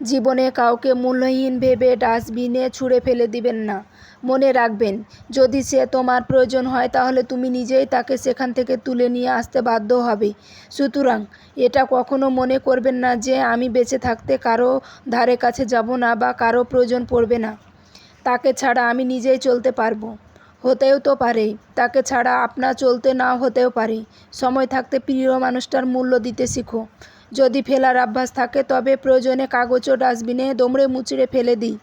জীবনে কাউকে মূল্যহীন ভেবে ডাস্টবিনে ছুঁড়ে ফেলে দিবেন না। মনে রাখবেন, যদি সে তোমার প্রয়োজন হয় তাহলে তুমি নিজেই তাকে সেখান থেকে তুলে নিয়ে আসতে বাধ্য হবে। সুতরাং এটা কখনো মনে করবেন না যে আমি বেঁচে থাকতে কারও ধারে কাছে যাব না বা কারও প্রয়োজন পড়বে না। তাকে ছাড়া আমি নিজেই চলতে পারব। হতেও তো পারে, তাকে ছাড়া আপনার চলতে না হতেও পারে। সময় থাকতে প্রিয় মানুষটার মূল্য দিতে শিখো। যদি ফেলার অভ্যাস থাকে, তবে প্রয়োজনে কাগজ ও ডাস্টবিনে দমড়ে মুচড়ে ফেলে দিই।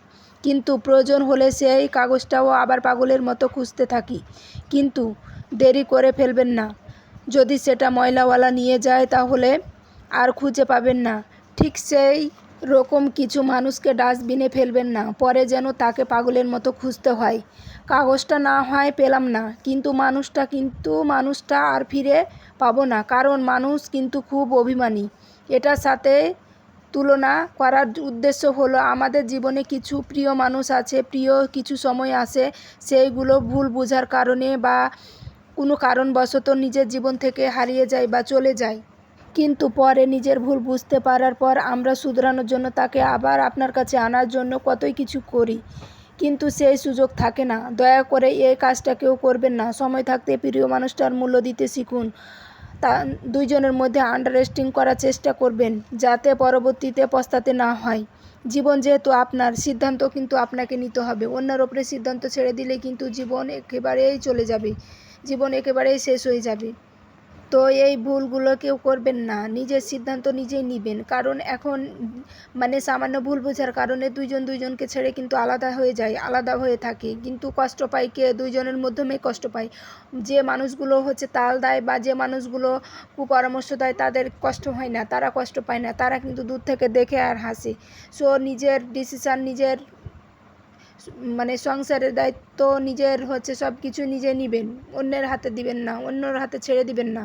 কিন্তু প্রয়োজন হলে সেই কাগজটাও আবার পাগলের মতো খুঁজতে থাকি। কিন্তু দেরি করে ফেলবেন না। যদি সেটা ময়লাওয়ালা নিয়ে যায়, তাহলে আর খুঁজে পাবেন না। ঠিক সেই রকম কিছু মানুষকে ডাস্টবিনে ফেলবেন না, পরে যেন তাকে পাগলের মতো খুঁজতে হয়। কাগজটা না হয় পেলাম না, কিন্তু মানুষটা কিন্তু মানুষটা আর ফিরে পাবো না, কারণ মানুষ কিন্তু খুব অভিমানী। এটার সাথে তুলনা করার উদ্দেশ্য হলো, আমাদের জীবনে কিছু প্রিয় মানুষ আছে, প্রিয় কিছু সময় আসে সেইগুলো ভুল বোঝার কারণে বা কোনো কারণবশত নিজের জীবন থেকে হারিয়ে যায় বা চলে যায়। কিন্তু পরে নিজের ভুল বুঝতে পারার পর আমরা শুধরানোর জন্য তাকে আবার আপনার কাছে আনার জন্য কতই কিছু করি। কিন্তু সেই সুযোগ থাকে না। দয়া করে এই কাজটা কেউ করবেন না। সময় থাকতে প্রিয় মানুষটার মূল্য দিতে শিখুন। তা দুইজনের মধ্যে আন্ডারস্টিং করার চেষ্টা করবেন, যাতে পরবর্তীতে পস্তাতে না হয়। জীবন যেহেতু আপনার, সিদ্ধান্ত কিন্তু আপনাকে নিতে হবে। অন্যের ওপরে সিদ্ধান্ত ছেড়ে দিলে কিন্তু জীবন একেবারেই চলে যাবে। জীবন একেবারেই শেষ হয়ে যাবে। তো এই ভুলগুলো কেউ করবেন না। নিজের সিদ্ধান্ত নিজেই নেবেন। কারণ এখন মানে সামান্য ভুল বোঝার কারণে দুইজন দুইজনকে ছেড়ে কিন্তু আলাদা হয়ে যায়, আলাদা হয়ে থাকে। কিন্তু কষ্ট পায় কে? দুইজনের মাধ্যমে কষ্ট পায়। যে মানুষগুলো হচ্ছে তাল দেয় বা যে মানুষগুলো কুপরামর্শ দেয়, তাদের কষ্ট হয় না, তারা কষ্ট পায় না। তারা কিন্তু দূর থেকে দেখে আর হাসে। সো নিজের ডিসিশান নিজের মানে সংসারের দায়িত্ব নিজের হচ্ছে সব কিছু নিজে নিবেন। অন্যের হাতে দিবেন না, অন্যর হাতে ছেড়ে দিবেন না।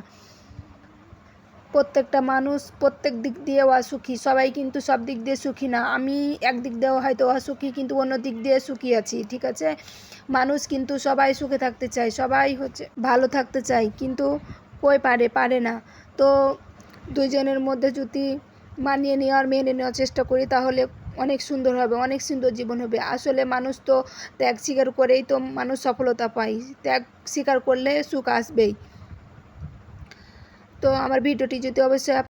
প্রত্যেকটা মানুষ প্রত্যেক দিক দিয়ে অসুখী, সবাই কিন্তু সব দিক দিয়ে সুখী না। আমি এক দিক দিয়েও হয়তো অসুখী, কিন্তু অন্য দিক দিয়ে সুখী আছি, ঠিক আছে? মানুষ কিন্তু সবাই সুখে থাকতে চায়, সবাই হচ্ছে ভালো থাকতে চায়, কিন্তু কই পারে পারে না। তো দুজনের মধ্যে যদি মানিয়ে নেওয়ার, মেনে নেওয়ার চেষ্টা করি, তাহলে অনেক সুন্দর হবে, অনেক সুন্দর জীবন হবে। আসলে মানুষ তো ত্যাগ স্বীকার করেই তো মানুষ সফলতা পায়। ত্যাগ স্বীকার করলে সুখ আসবেই। তো আমার ভিডিওটি যদি অবশ্যই